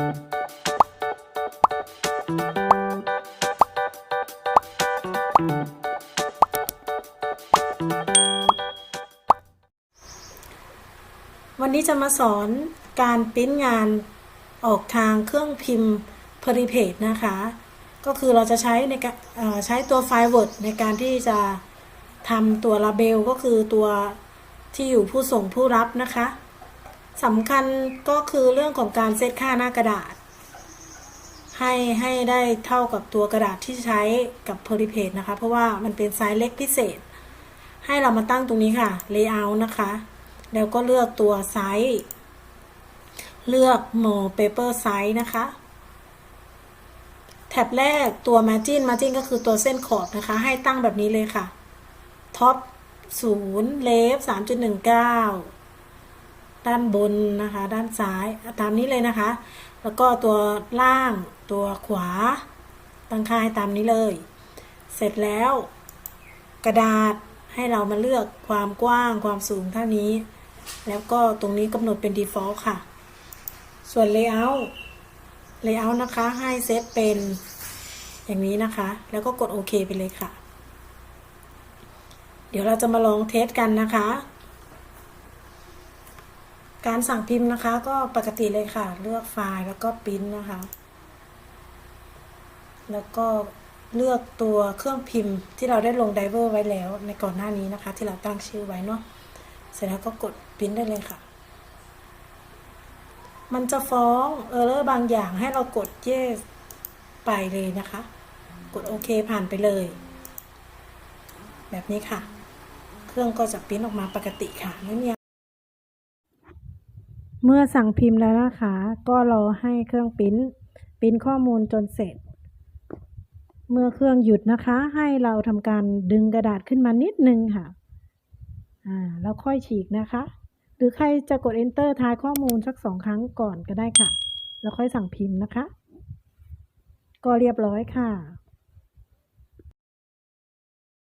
วันนี้จะมาสอนการปริ้นงานออกทางเครื่องพิมพ์ p r i p a g e นะคะ ก็คือเราจะใช้ในการใช้ตัวไฟล์ Word ในการที่จะทำตัว label ก็คือตัวที่อยู่ผู้ส่งผู้รับนะคะ สำคัญก็คือเรื่องของการเซตค่าหน้ากระดาษ ให้ให้ได้เท่ากับตัวกระดาษที่ใช้กับ p r i p a g e นะคะ เพราะว่ามันเป็นไซส์เล็กพิเศษ ให้เรามาตั้งตรงนี้ค่ะ layout นะคะ แล้วก็เลือกตัวไซส์เลือก more paper size นะคะ แท็บแรกตัว margin margin ก็คือตัวเส้นขอบนะคะ ให้ตั้งแบบนี้เลยค่ะ top 0 left 3.19 ด้านบนนะคะ ด้านซ้ายตามนี้เลยนะคะ แล้วก็ตัวล่างตัวขวา ตั้งค่าให้ตามนี้เลย เสร็จแล้ว กระดาษให้เรามาเลือกความกว้างความสูงเท่านี้ แล้วก็ตรงนี้กำหนดเป็น default ค่ะ ส่วน layout layout นะคะให้เซตเป็นอย่างนี้นะคะ แล้วก็กดโอเคไปเลยค่ะ เดี๋ยวเราจะมาลองเทสกันนะคะ การสั่งพิมพ์นะคะ ก็ปกติเลยค่ะ เลือกไฟล์แล้วก็ปริ้นนะคะ แล้วก็เลือกตัวเครื่องพิมพ์ที่เราได้ลงไดเวอร์ไว้แล้วในก่อนหน้านี้นะคะ ที่เราตั้งชื่อไว้เนาะเสร็จแล้วก็กดปริ้นได้เลยค่ะ มันจะฟ้องเออร์เลอร์บางอย่างให้เรากด yes ไปเลยนะคะ กดโอเคผ่านไปเลย แบบนี้ค่ะ เครื่องก็จะปริ้นออกมาปกติค่ะไม่มี เมื่อสั่งพิมพ์แล้วนะคะ ก็รอให้เครื่องปิ้นปริ้นข้อมูลจนเสร็จ เมื่อเครื่องหยุดนะคะ ให้เราทำการดึงกระดาษขึ้นมานิดนึงค่ะอ่าแล้วค่อยฉีกนะคะ หรือใครจะกด enter ทายข้อมูลสักสองครั้งก่อนก็ได้ค่ะ แล้วค่อยสั่งพิมพ์นะคะ ก็เรียบร้อยค่ะ